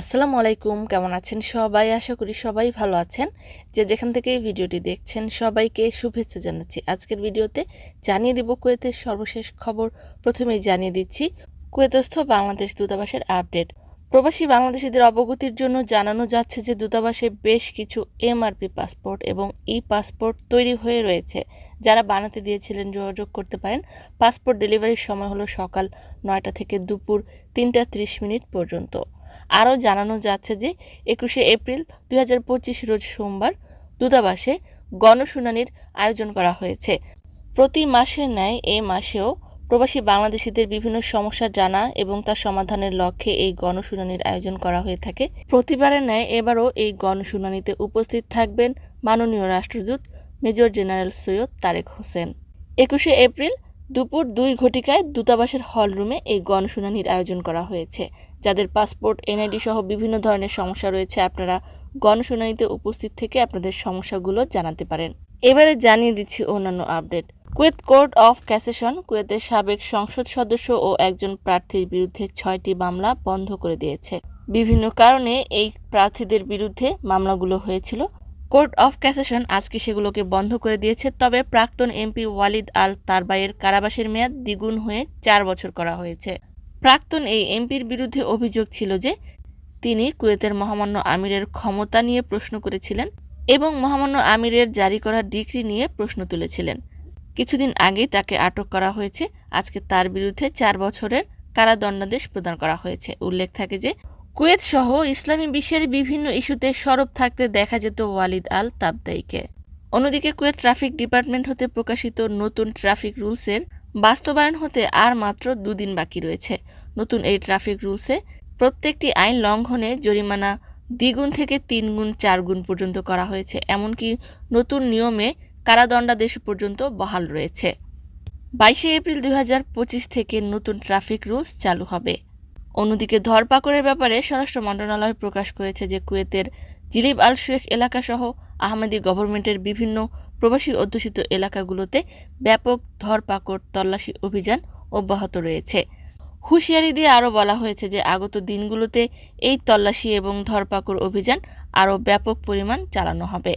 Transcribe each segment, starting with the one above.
আসসালামু আলাইকুম, কেমন আছেন সবাই? আশা করি সবাই ভালো আছেন। যে যেখান থেকে এই ভিডিওটি দেখছেন, সবাইকে শুভেচ্ছা জানাচ্ছি। আজকের ভিডিওতে জানিয়ে দিব কুয়েতের সর্বশেষ খবর। প্রথমেই জানিয়ে দিচ্ছি, কুয়েতস্থ বাংলাদেশ দূতাবাসের আপডেট। প্রবাসী বাংলাদেশিদের অবগতির জন্য জানানো যাচ্ছে যে, দূতাবাসে বেশ কিছু এমআরপি পাসপোর্ট এবং ই পাসপোর্ট তৈরি হয়ে রয়েছে। যারা বানাতে দিয়েছিলেন যোগাযোগ করতে পারেন। পাসপোর্ট ডেলিভারির সময় হলো সকাল নয়টা থেকে দুপুর তিনটা ত্রিশ মিনিট পর্যন্ত। আরও জানানো যাচ্ছে যে একুশে এপ্রিল দুই রোজ সোমবার দূতাবাসে গণশুনানির আয়োজন করা হয়েছে। প্রতি মাসের ন্যায় এ মাসেও প্রবাসী বাংলাদেশিদের বিভিন্ন সমস্যা জানা এবং তার সমাধানের লক্ষ্যে এই গণশুনানির আয়োজন করা হয়ে থাকে। প্রতিবারের ন্যায় এবারও এই গণশুনানিতে উপস্থিত থাকবেন মাননীয় রাষ্ট্রদূত মেজর জেনারেল সৈয়দ তারেক হোসেন। একুশে এপ্রিল দুপুর দুই ঘটিকায় দূতাবাসের হল রুমে এই গণশুনানির আয়োজন করা হয়েছে। যাদের পাসপোর্ট, এনআইডি সহ বিভিন্ন ধরনের সমস্যা রয়েছে, আপনারা গণশুনানিতে উপস্থিত থেকে আপনাদের সমস্যাগুলো জানাতে পারেন। এবারে জানিয়ে দিচ্ছি অন্যান্য update. Kuwait court of cassation, কুয়েতের সাবেক সংসদ সদস্য ও একজন প্রার্থীর বিরুদ্ধে ছয়টি মামলা বন্ধ করে দিয়েছে। বিভিন্ন কারণে এই প্রার্থীদের বিরুদ্ধে মামলাগুলো হয়েছিল। কোর্ট অফ ক্যাসেশন আজকে সেগুলোকে বন্ধ করে দিয়েছে, তবে প্রাক্তন এমপি ওয়ালিদ আল তারবাইয়ের কারাবাসের মেয়াদ দ্বিগুণ হয়ে চার বছর করা হয়েছে। প্রাক্তন এই এমপির বিরুদ্ধে অভিযোগ ছিল যে, তিনি কুয়েতের মহামান্য আমিরের ক্ষমতা নিয়ে প্রশ্ন করেছিলেন এবং মহামান্য আমিরের জারি করা ডিগ্রি নিয়ে প্রশ্ন তুলেছিলেন। কিছুদিন আগেই তাকে আটক করা হয়েছে। আজকে তার বিরুদ্ধে চার বছরের কারাদণ্ডাদেশ প্রদান করা হয়েছে। উল্লেখ থাকে যে কুয়েত সহ ইসলামী বিশ্বের বিভিন্ন ইস্যুতে সরব থাকতে দেখা যেত ওয়ালিদ আল তাবদাইকে। অন্যদিকে কুয়েত ট্রাফিক ডিপার্টমেন্ট হতে প্রকাশিত নতুন ট্রাফিক রুলসের বাস্তবায়ন হতে আর মাত্র দুদিন বাকি রয়েছে। নতুন এই ট্রাফিক রুলসে প্রত্যেকটি আইন লঙ্ঘনে জরিমানা দ্বিগুণ থেকে তিন গুণ চার গুণ পর্যন্ত করা হয়েছে। এমনকি নতুন নিয়মে কারাদণ্ডাদেশ পর্যন্ত বহাল রয়েছে। বাইশে এপ্রিল দুই হাজার পঁচিশ থেকে নতুন ট্রাফিক রুলস চালু হবে। অন্যদিকে ধরপাকড়ের ব্যাপারে স্বরাষ্ট্র মন্ত্রণালয় প্রকাশ করেছে যে কুয়েতের জিলিব আল শেখ এলাকাসহ আহমেদি গভর্নমেন্টের বিভিন্ন প্রবাসী অধ্যুষিত এলাকাগুলোতে ব্যাপক ধরপাকড় তল্লাশি অভিযান অব্যাহত রয়েছে। হুঁশিয়ারি দিয়ে আরও বলা হয়েছে যে আগত দিনগুলোতে এই তল্লাশি এবং ধরপাকড় অভিযান আরও ব্যাপক পরিমাণ চালানো হবে।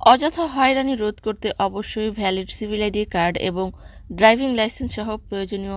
অযথা হয়রানি রোধ করতে অবশ্যই ভ্যালিড সিভিল আইডি কার্ড এবং ড্রাইভিং লাইসেন্স সহ প্রয়োজনীয়